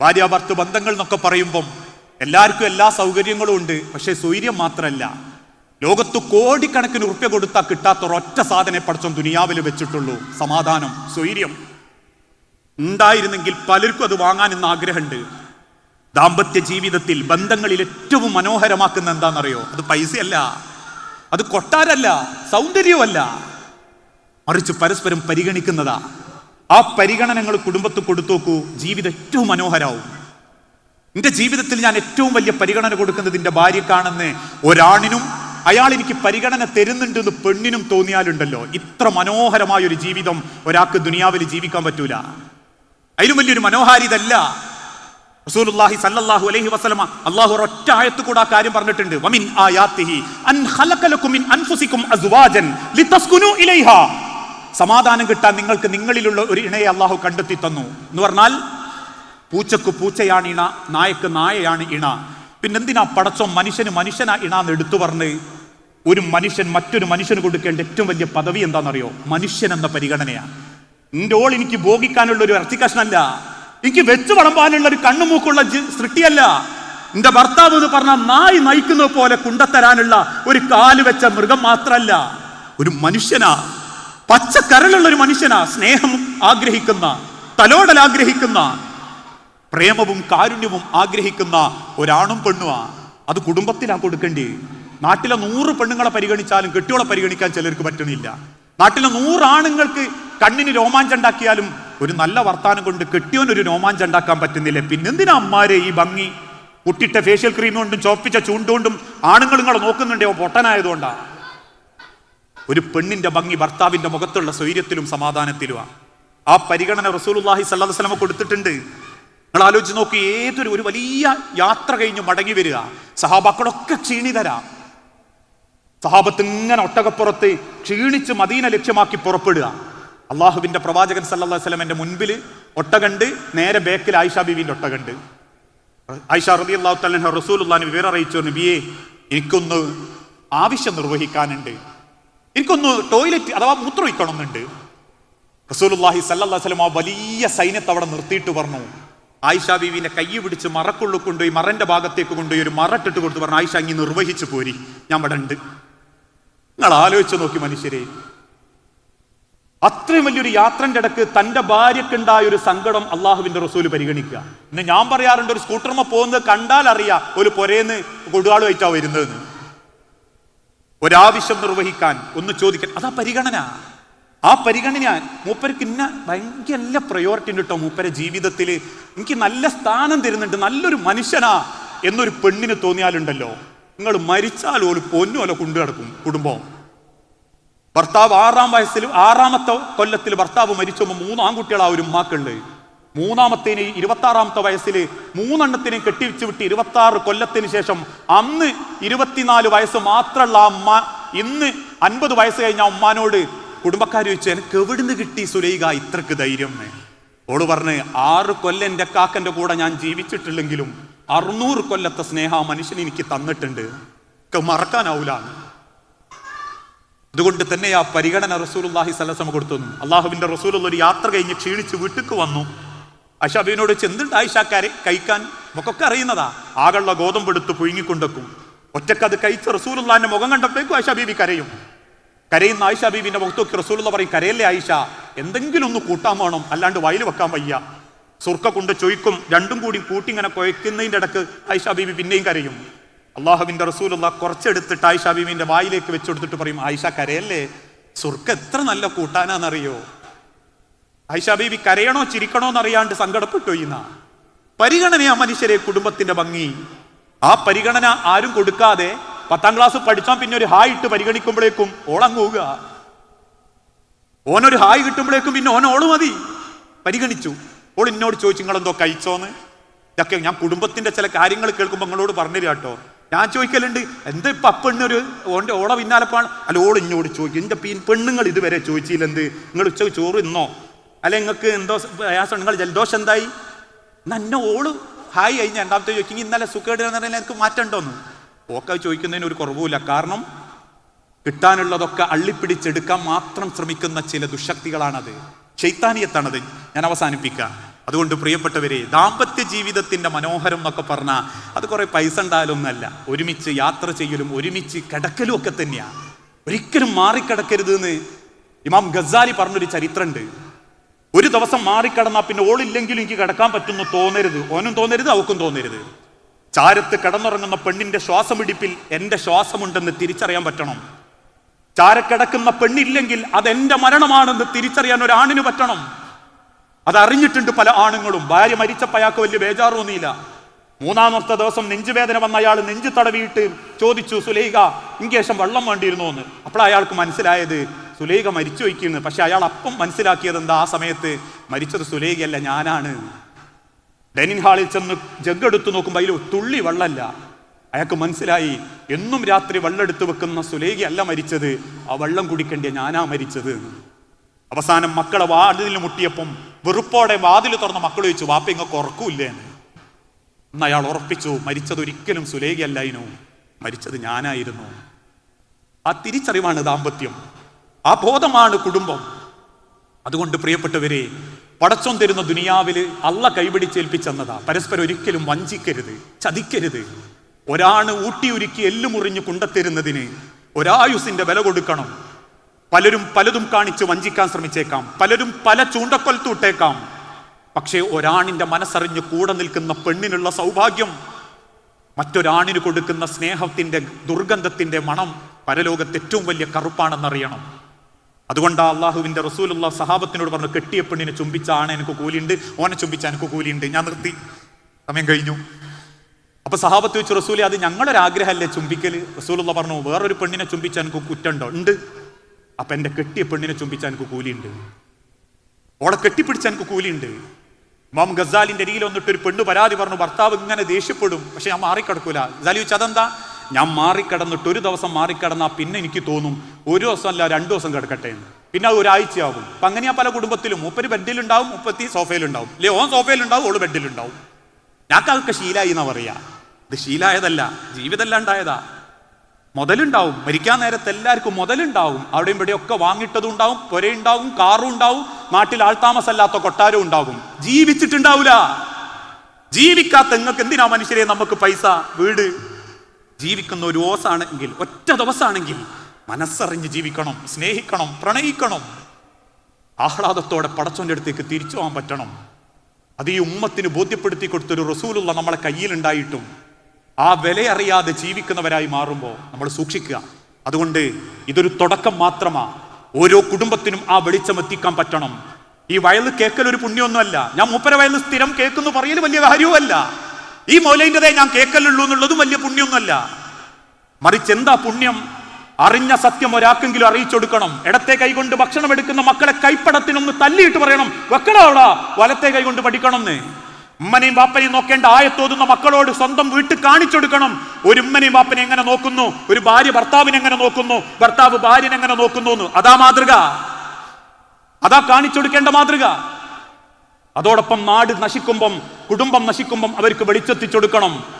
ഭാര്യാഭർത്ത് ബന്ധങ്ങൾ എന്നൊക്കെ പറയുമ്പം എല്ലാവർക്കും എല്ലാ സൗകര്യങ്ങളും ഉണ്ട് പക്ഷേ സ്വൈര്യം മാത്രമല്ല. ലോകത്ത് കോടിക്കണക്കിന് ഉറുപ്പ്യ കൊടുത്താൽ കിട്ടാത്ത ഒരൊറ്റ സാധനം പഠിച്ചും ദുനിയാവിൽ വെച്ചിട്ടുള്ളൂ. സമാധാനം സ്വൈര്യം. ഉണ്ടായിരുന്നെങ്കിൽ പലർക്കും അത് വാങ്ങാൻ എന്ന് ആഗ്രഹമുണ്ട്. ദാമ്പത്യ ജീവിതത്തിൽ ബന്ധങ്ങളിൽ ഏറ്റവും മനോഹരമാക്കുന്ന എന്താണെന്നറിയോ? അത് പൈസയല്ല. അത് കൊട്ടാരല്ല സൗന്ദര്യമല്ല. മറിച്ച് പരസ്പരം പരിഗണിക്കുന്നതാ. ആ പരിഗണനകൾ കുടുംബത്ത് കൊടുത്തു നോക്കൂ ജീവിതം ഏറ്റവും മനോഹരാവും. എന്റെ ജീവിതത്തിൽ ഞാൻ ഏറ്റവും വലിയ പരിഗണന കൊടുക്കുന്നത് എന്റെ ഭാര്യക്കാണെന്ന് ഒരാണിനും അയാൾ എനിക്ക് പരിഗണന തരുന്നുണ്ടെന്ന് പെണ്ണിനും തോന്നിയാലുണ്ടല്ലോ. ഇത്ര മനോഹരമായ ഒരു ജീവിതം ഒരാൾക്ക് ദുനിയാവിൽ ജീവിക്കാൻ പറ്റൂല. അതിലും വലിയൊരു മനോഹാരിതല്ല. റസൂലുള്ളാഹി സല്ലല്ലാഹു അലൈഹി വസല്ലമ അല്ലാഹു ഒരൊറ്റ ആയത്ത് കൂടെ ആ കാര്യം പറഞ്ഞിട്ടുണ്ട്. വമിൻ ആയാത്തിഹി അൻ ഖലഖലകും മിൻ അൻഫുസികും അസ്വാജൻ ലിതസ്കുനു ഇലൈഹാ. സമാധാനം കിട്ടാൻ നിങ്ങൾക്ക് നിങ്ങളിലുള്ള ഒരു ഇണയെ അള്ളാഹു കണ്ടെത്തി തന്നു എന്ന് പറഞ്ഞാൽ പൂച്ചക്ക് പൂച്ചയാണ് ഇണ നായക്ക് നായയാണ് ഇണ. പിന്നെന്തിനാ പടച്ചോ മനുഷ്യന് മനുഷ്യനാ ഇണ എന്ന് എടുത്തു പറഞ്ഞ് ഒരു മനുഷ്യൻ മറ്റൊരു മനുഷ്യന് കൊടുക്കേണ്ട ഏറ്റവും വലിയ പദവി എന്താണെന്നറിയോ? മനുഷ്യൻ എന്ന പരിഗണനയാണ് നിന്റെ ഓൾ എനിക്ക് ഭോഗിക്കാനുള്ള ഒരു ഇറച്ചിക്കഷ്ണല്ല എനിക്ക് വെച്ചു വളമ്പാനുള്ള ഒരു കണ്ണുമൂക്കുള്ള സൃഷ്ടിയല്ല. എന്റെ ഭർത്താവ് എന്ന് പറഞ്ഞാൽ നായി നയിക്കുന്നത് പോലെ കുണ്ടത്തരാനുള്ള ഒരു കാൽ വെച്ച മൃഗം മാത്രമല്ല ഒരു മനുഷ്യനാ. പച്ചക്കരളുള്ള ഒരു മനുഷ്യനാ സ്നേഹം ആഗ്രഹിക്കുന്ന തലോടൽ ആഗ്രഹിക്കുന്ന പ്രേമവും കാരുണ്യവും ആഗ്രഹിക്കുന്ന ഒരാണും പെണ്ണുവാ. അത് കുടുംബത്തിലാ കൊടുക്കേണ്ടി. നാട്ടിലെ നൂറ് പെണ്ണുങ്ങളെ പരിഗണിച്ചാലും കെട്ടിയോളെ പരിഗണിക്കാൻ ചിലർക്ക് പറ്റണില്ല. നാട്ടിലെ നൂറ് ആണുങ്ങൾക്ക് കണ്ണിന് രോമാഞ്ചം ഉണ്ടാക്കിയാലും ഒരു നല്ല വർത്താനം കൊണ്ട് കെട്ടിയോനൊരു രോമാഞ്ചം ഉണ്ടാക്കാൻ പറ്റുന്നില്ല. പിന്നെന്തിനാ അമ്മാരെ ഈ ഭംഗി? കുട്ടിട്ട ഫേഷ്യൽ ക്രീം കൊണ്ടും ചോപ്പിച്ച ചൂണ്ടുകൊണ്ടും ആണുങ്ങൾ നിങ്ങളെ നോക്കുന്നുണ്ടോ? പൊട്ടനായതുകൊണ്ടാ. ഒരു പെണ്ണിന്റെ ഭംഗി ഭർത്താവിന്റെ മുഖത്തുള്ള സ്വൈര്യത്തിലും സമാധാനത്തിലുമാണ്. ആ പരിഗണന റസൂലുള്ളാഹി സല്ലാ അലൈഹി വസല്ലമ കൊടുത്തിട്ടുണ്ട്. നിങ്ങൾ ആലോചിച്ച് നോക്കി ഏതൊരു ഒരു വലിയ യാത്ര കഴിഞ്ഞ് മടങ്ങി വരിക സഹാബാക്കളൊക്കെ ക്ഷീണിതരാ. സഹാബത്ത് ഇങ്ങനെ ഒട്ടകപ്പുറത്ത് ക്ഷീണിച്ച് മദീന ലക്ഷ്യമാക്കി പുറപ്പെടുക. അള്ളാഹുവിന്റെ പ്രവാചകൻ സല്ലാ അലൈഹി വസല്ലമന്റെ മുൻപിൽ ഒട്ടകണ്ട് നേരെ ബേക്കിൽ ആയിഷാ ബീവിന്റെ ഒട്ടകണ്ട് ആയിഷ റബി അള്ളാഹു തലഹ റസൂൽ വിവരം അറിയിച്ചു. നബിയെ എനിക്കൊന്ന് ആവശ്യം നിർവഹിക്കാനുണ്ട്. എനിക്കൊന്ന് ടോയ്ലറ്റ് അഥവാ മൂത്രമൊഴിക്കണമെന്നുണ്ട് റസൂലുള്ളാഹി സല്ലല്ലാഹു അലൈഹി വസല്ലം ആ വലിയ സൈന്യത്തെ അവിടെ നിർത്തിയിട്ട് പറഞ്ഞു. ആയിഷ ബീവിനെ കൈ പിടിച്ച് മറക്കുള്ളു കൊണ്ടുപോയി മറന്റെ ഭാഗത്തേക്ക് കൊണ്ടുപോയി ഒരു മറട്ടിട്ട് കൊടുത്ത് പറഞ്ഞു ആയിഷ അങ്ങി നിർവഹിച്ചു പോരി. ഞാൻ ഇവിടെ ഉണ്ട്. നിങ്ങൾ ആലോചിച്ച് നോക്കി മനുഷ്യരെ. അത്രയും വലിയൊരു യാത്രന്റെ ഇടയ്ക്ക് തന്റെ ഭാര്യക്കുണ്ടായ ഒരു സങ്കടം അള്ളാഹുവിന്റെ റസൂൽ പരിഗണിക്കുക. ഇന്ന് ഞാൻ പറയാറുണ്ട് ഒരു സ്കൂട്ടർമ പോകുന്നത് കണ്ടാൽ അറിയാം ഒരു പൊരേന്ന് കൊടുവാളുമായിട്ടാ വരുന്നതെന്ന്. ഒരാവശ്യം നിർവഹിക്കാൻ ഒന്ന് ചോദിക്കാൻ അതാ പരിഗണന? ആ പരിഗണന മൂപ്പർക്ക് ഇന്ന ഭയങ്കര നല്ല പ്രയോറിറ്റി ഉണ്ട് കേട്ടോ മൂപ്പരെ ജീവിതത്തിൽ എനിക്ക് നല്ല സ്ഥാനം തരുന്നുണ്ട് നല്ലൊരു മനുഷ്യനാ എന്നൊരു പെണ്ണിന് തോന്നിയാലുണ്ടല്ലോ. നിങ്ങൾ മരിച്ചാൽ ഒരു പൊന്നുമല്ല കൊണ്ടു കിടക്കും കുടുംബം. ഭർത്താവ് ആറാം വയസ്സിൽ ആറാമത്തെ കൊല്ലത്തിൽ ഭർത്താവ് മരിച്ചുമ്പോൾ മൂന്ന് കുട്ടികളാ ഒരു ഉമ്മാക്കുണ്ട്. മൂന്നാമത്തേന് ഇരുപത്തി ആറാമത്തെ വയസ്സിൽ മൂന്നെണ്ണത്തിന് കെട്ടിവെച്ച് വിട്ട് ഇരുപത്തി ആറ് കൊല്ലത്തിന് ശേഷം അന്ന് ഇരുപത്തിനാല് വയസ്സ് മാത്രമുള്ള അമ്മ ഇന്ന് അൻപത് വയസ്സ് കഴിഞ്ഞ അമ്മാനോട് കുടുംബക്കാർ ചോദിച്ചു എനിക്ക് എവിടുന്ന് കിട്ടി സുലൈക ഇത്രക്ക് ധൈര്യം? എന്ന്?" ഓൾ പറഞ്ഞ് ആറ് കൊല്ലം എന്റെ കാക്കന്റെ കൂടെ ഞാൻ ജീവിച്ചിട്ടില്ലെങ്കിലും അറുന്നൂറ് കൊല്ലത്തെ സ്നേഹ മനുഷ്യൻ എനിക്ക് തന്നിട്ടുണ്ട്. ഒക്കെ മറക്കാനാവൂല. അതുകൊണ്ട് തന്നെ ആ പരിഗണന റസൂൽ അള്ളാഹി സലസമ കൊടുത്തു. അള്ളാഹുവിന്റെ റസൂലുള്ള ഒരു യാത്ര കഴിഞ്ഞ് ക്ഷീണിച്ച് വീട്ടിക്ക് വന്നു. അഷാബിനോട് ചെന്തുണ്ട് ആയിഷാക്കാരെ കഴിക്കാൻ നമുക്കൊക്കെ അറിയുന്നതാ. ആകളുള്ള ഗോതമ്പെടുത്ത് പുഴുങ്ങിക്കൊണ്ടെക്കും. ഒറ്റക്കത് കഴിച്ച് റസൂലുള്ളാന്റെ മുഖം കണ്ടപ്പോഴേക്കും ആയിഷ ബീബി കരയും. കരയുന്ന ആയിഷ ബീബിന്റെ മുഖത്തൊക്കെ റസൂലുള്ള പറയും കരയല്ലേ ആയിഷ? എന്തെങ്കിലും ഒന്ന് കൂട്ടാൻ വേണം അല്ലാണ്ട് വയൽ വെക്കാൻ വയ്യ. സുർക്ക കൊണ്ട് ചൊയ്ക്കും രണ്ടും കൂടി കൂട്ടി ഇങ്ങനെ കുഴക്കുന്നതിന്റെ ഇടയ്ക്ക് ആയിഷ ബീബി പിന്നെയും കരയും. അള്ളാഹുബിന്റെ റസൂലുള്ള കുറച്ചെടുത്തിട്ട് ആയിഷ ബീബിന്റെ വായിലേക്ക് വെച്ചെടുത്തിട്ട് പറയും ആയിഷ കരയല്ലേ? സുർക്ക എത്ര നല്ല കൂട്ടാനാന്നറിയോ? ആയിഷ ബീബി കരയണോ ചിരിക്കണോ എന്നറിയാണ്ട് സങ്കടപ്പെട്ടു ഇന്ന. പരിഗണന ആ മനുഷ്യരെ കുടുംബത്തിന്റെ ഭംഗി. ആ പരിഗണന ആരും കൊടുക്കാതെ പത്താം ക്ലാസ് പഠിച്ചാൽ പിന്നെ ഒരു ഹായ് ഇട്ട് പരിഗണിക്കുമ്പോഴേക്കും ഓളങ്ങുക. ഓനൊരു ഹായ് കിട്ടുമ്പോഴേക്കും പിന്നെ ഓൻ ഓൾ മതി. പരിഗണിച്ചു. ഓൾ എന്നോട് ചോദിച്ചു നിങ്ങളെന്തോ കഴിച്ചോന്ന്? ഇതൊക്കെ ഞാൻ കുടുംബത്തിന്റെ ചില കാര്യങ്ങൾ കേൾക്കുമ്പോൾ നിങ്ങളോട് പറഞ്ഞു കേട്ടോ. ഞാൻ ചോദിക്കലുണ്ട് എന്താ ഇപ്പൊ അപ്പെണ്ണൊരു ഓന്റെ ഓളെ പിന്നാലപ്പാണ് അല്ല ഓൾ എന്നോട് ചോദിക്കും എന്റെ പെണ്ണുങ്ങൾ ഇതുവരെ ചോദിച്ചില്ലെന്ത്? നിങ്ങൾ ഉച്ചയ്ക്ക് ചോറ് ഇന്നോ അല്ല നിങ്ങൾക്ക് എന്തോ പ്രയാസം നിങ്ങൾ ജലദോഷം എന്തായി? നന്നെ ഓൾ ഹായ് കഴിഞ്ഞ രണ്ടാമത്തെ ചോദിക്കും ഇന്നലെ സുഖേട് പറഞ്ഞാൽ എനിക്ക് മാറ്റണ്ടോന്ന് ഓക്കെ ചോദിക്കുന്നതിന് ഒരു കുറവുമില്ല. കാരണം കിട്ടാനുള്ളതൊക്കെ അള്ളിപ്പിടിച്ചെടുക്കാൻ മാത്രം ശ്രമിക്കുന്ന ചില ദുശക്തികളാണത്. ചൈത്താനിയത്താണത് ഞാൻ അവസാനിപ്പിക്കാം. അതുകൊണ്ട് പ്രിയപ്പെട്ടവരെ ദാമ്പത്യ ജീവിതത്തിന്റെ മനോഹരം എന്നൊക്കെ പറഞ്ഞാൽ അത് കുറേ പൈസ ഉണ്ടായാലൊന്നല്ല ഒരുമിച്ച് യാത്ര ചെയ്യലും ഒരുമിച്ച് കിടക്കലും ഒക്കെ തന്നെയാണ് ഒരിക്കലും മാറിക്കിടക്കരുത് എന്ന് ഇമാം ഗസാലി പറഞ്ഞൊരു ചരിത്രമുണ്ട്. ഒരു ദിവസം മാറിക്കടന്നാൽ പിന്നെ ഓളില്ലെങ്കിലും എനിക്ക് കിടക്കാൻ പറ്റുന്നു തോന്നരുത്. ഓനും തോന്നരുത് അവക്കും തോന്നരുത്. ചാരത്ത് കിടന്നുറങ്ങുന്ന പെണ്ണിന്റെ ശ്വാസമിടിപ്പിൽ എന്റെ ശ്വാസമുണ്ടെന്ന് തിരിച്ചറിയാൻ പറ്റണം. ചാരക്കിടക്കുന്ന പെണ്ണില്ലെങ്കിൽ അത് എന്റെ മരണമാണെന്ന് തിരിച്ചറിയാൻ ഒരാണിന് പറ്റണം. അതറിഞ്ഞിട്ടുണ്ട് പല ആണുങ്ങളും. ഭാര്യ മരിച്ചപ്പോൾ അയാൾക്ക് വലിയ ബേജാറൊന്നുമില്ല. മൂന്നാമത്തെ ദിവസം നെഞ്ചുവേദന വന്ന അയാൾ നെഞ്ചു തടവിയിട്ട് ചോദിച്ചു സുലൈക ഇങ്കേശം വെള്ളം വേണ്ടിയിരുന്നു എന്ന് അപ്പോൾ അയാൾക്ക് മനസ്സിലായത് സുലൈക മരിച്ചു വയ്ക്കുന്നു. പക്ഷെ അയാൾ അപ്പം മനസ്സിലാക്കിയത് എന്താ? ആ സമയത്ത് മരിച്ചത് സുലേഖയല്ല ഞാനാണ്. ഡൈനിങ് ഹാളിൽ ചെന്ന് ജഗ് എടുത്തു നോക്കുമ്പോൾ അതിൽ തുള്ളി വെള്ളമല്ല. അയാൾക്ക് മനസ്സിലായി എന്നും രാത്രി വെള്ളം എടുത്തു വെക്കുന്ന സുലേഖ അല്ല മരിച്ചത്. ആ വെള്ളം കുടിക്കേണ്ടിയ ഞാനാ മരിച്ചത്. അവസാനം മക്കളെ വാതിൽ മുട്ടിയപ്പം വെറുപ്പോടെ വാതിൽ തുറന്ന മക്കൾ ചോദിച്ചു വാപ്പ ഇങ്ങ് ഉറക്കൂല്ലേ? എന്ന്. അയാൾ ഉറപ്പിച്ചു മരിച്ചത് ഒരിക്കലും സുലേഖയല്ലായിരുന്നു മരിച്ചത് ഞാനായിരുന്നു. ആ തിരിച്ചറിവാണ് ദാമ്പത്യം. ആ ബോധമാണ് കുടുംബം. അതുകൊണ്ട് പ്രിയപ്പെട്ടവരെ പടച്ചോൻ തരുന്ന ദുനിയാവിൽ അല്ല കൈപിടിച്ചേൽപ്പിച്ചെന്നതാ. പരസ്പരം ഒരിക്കലും വഞ്ചിക്കരുത് ചതിക്കരുത്. ഒരാണ് ഊട്ടിയൊരുക്കി എല്ലുമുറിഞ്ഞ് കുണ്ടത്തരുന്നതിന് ഒരായുസിന്റെ വില കൊടുക്കണം. പലരും പലതും കാണിച്ച് വഞ്ചിക്കാൻ ശ്രമിച്ചേക്കാം. പലരും പല ചൂണ്ടക്കൊലത്തൂട്ടേക്കാം പക്ഷേ ഒരാണിന്റെ മനസ്സറിഞ്ഞ് കൂടെ നിൽക്കുന്ന പെണ്ണിനുള്ള സൗഭാഗ്യം മറ്റൊരാണിന് കൊടുക്കുന്ന സ്നേഹത്തിന്റെ ദുർഗന്ധത്തിന്റെ മണം പരലോകത്ത് ഏറ്റവും വലിയ കറുപ്പാണെന്നറിയണം. അതുകൊണ്ടാ അള്ളാഹുവിന്റെ റസൂലുള്ള സഹാബത്തിനോട് പറഞ്ഞു കെട്ടിയ പെണ്ണിനെ ചുംബിച്ച ആണ് എനിക്ക് കൂലിയുണ്ട് ഓനെ ചുംബിച്ച എനിക്ക് കൂലിയുണ്ട്. ഞാൻ നിർത്തി. സമയം കഴിഞ്ഞു. അപ്പൊ സഹാബത്ത് വെച്ച് റസൂലി അത് ഞങ്ങളൊരാഗ്രഹമല്ലേ ചുംബിക്കൽ? റസൂലുള്ള പറഞ്ഞു വേറൊരു പെണ്ണിനെ ചുംബിച്ച എനിക്ക് കുറ്റുണ്ടോ ഉണ്ട്. അപ്പൊ എന്റെ കെട്ടിയ പെണ്ണിനെ ചുംബിച്ച എനിക്ക് കൂലിയുണ്ട്. ഓളെ കെട്ടിപ്പിടിച്ച എനിക്ക് കൂലിയുണ്ട്. മാം ഗസാലിന്റെ അരിയിൽ വന്നിട്ട് ഒരു പെണ്ണ് പരാതി പറഞ്ഞു ഭർത്താവ് ഇങ്ങനെ ദേഷ്യപ്പെടും പക്ഷെ ഞാൻ മാറിക്കിടക്കൂല. ഗസാലി വെച്ചാൽ അതെന്താ? ഞാൻ മാറിക്കിടന്നിട്ട് ഒരു ദിവസം മാറിക്കിടന്നാ പിന്നെ എനിക്ക് തോന്നും. ഒരു ദിവസം അല്ല രണ്ടു ദിവസം കിടക്കട്ടെ എന്ന്. പിന്നെ അത് ഒരാഴ്ചയാകും. അപ്പം അങ്ങനെയാ പല കുടുംബത്തിലും മുപ്പര് ബെഡിലുണ്ടാവും മുപ്പത്തി സോഫയിലുണ്ടാവും. അല്ലെ ഓൻ സോഫയിലുണ്ടാവും ഓൾ ബെഡിലുണ്ടാവും. ഞങ്ങൾക്ക് അതൊക്കെ ശീലായി എന്നാ പറയാ. ഇത് ശീലായതല്ല ജീവിതമല്ലാണ്ടായതാ മുതലുണ്ടാവും മരിക്കാൻ നേരത്തെ എല്ലാവർക്കും മുതലുണ്ടാവും. അവിടെയും ഇവിടെയും ഒക്കെ വാങ്ങിട്ടതും ഉണ്ടാവും പുരയുണ്ടാവും കാറും ഉണ്ടാവും നാട്ടിൽ ആൾതാമസമല്ലാത്ത കൊട്ടാരവും ഉണ്ടാകും ജീവിച്ചിട്ടുണ്ടാവില്ല ജീവിക്കാത്ത നിങ്ങൾക്ക് എന്തിനാ മനുഷ്യരെ നമുക്ക് പൈസ വീട്? ജീവിക്കുന്ന ഒരു ദിവസമാണെങ്കിൽ ഒറ്റ ദിവസമാണെങ്കിൽ മനസ്സറിഞ്ഞ് ജീവിക്കണം സ്നേഹിക്കണം പ്രണയിക്കണം. ആഹ്ലാദത്തോടെ പടച്ചോന്റെ അടുത്തേക്ക് തിരിച്ചു പോകാൻ പറ്റണം. അത് ഈ ഉമ്മത്തിന് ബോധ്യപ്പെടുത്തി കൊടുത്തൊരു റസൂലുള്ള നമ്മളെ കയ്യിലുണ്ടായിട്ടും ആ വിലയറിയാതെ ജീവിക്കുന്നവരായി മാറുമ്പോൾ നമ്മൾ സൂക്ഷിക്കുക. അതുകൊണ്ട് ഇതൊരു തുടക്കം മാത്രമാ. ഓരോ കുടുംബത്തിനും ആ വെളിച്ചം എത്തിക്കാൻ പറ്റണം. ഈ വയൽ കേൾക്കൽ ഒരു പുണ്യമൊന്നുമല്ല ഞാൻ മൂപ്പര വയൽ സ്ഥിരം കേൾക്കുന്നു പറയൽ വലിയ കാര്യവുമല്ല. ഈ മൗലൈന്റെതേ ഞാൻ കേൾക്കലുള്ളൂ എന്നുള്ളതും വലിയ പുണ്യമൊന്നുമല്ല മറിച്ച് എന്താ പുണ്യം? അറിഞ്ഞ സത്യം ഒരാൾക്കെങ്കിലും അറിയിച്ചൊടുക്കണം. ഇടത്തെ കൈകൊണ്ട് ഭക്ഷണം എടുക്കുന്ന മക്കളെ കൈപ്പടത്തിനൊന്ന് തല്ലിയിട്ട് പറയണം. വെക്കണോ അവിടെ? വലത്തെ കൈകൊണ്ട് പഠിക്കണം എന്ന് ഉമ്മനെയും ബാപ്പനെയും നോക്കേണ്ട ആയത്തോതുന്ന മക്കളോട് സ്വന്തം വീട്ടിൽ കാണിച്ചെടുക്കണം. ഒരു ഉമ്മനെയും ബാപ്പനെ എങ്ങനെ നോക്കുന്നു? ഒരു ഭാര്യ ഭർത്താവിനെ എങ്ങനെ നോക്കുന്നു? ഭർത്താവ് ഭാര്യനെ എങ്ങനെ നോക്കുന്നു എന്ന്. അതാ മാതൃക. അതാ കാണിച്ചെടുക്കേണ്ട മാതൃക. അതോടൊപ്പം നാട് നശിക്കുമ്പം കുടുംബം നശിക്കുമ്പം അവർക്ക് വെളിച്ചെത്തിച്ചെടുക്കണം.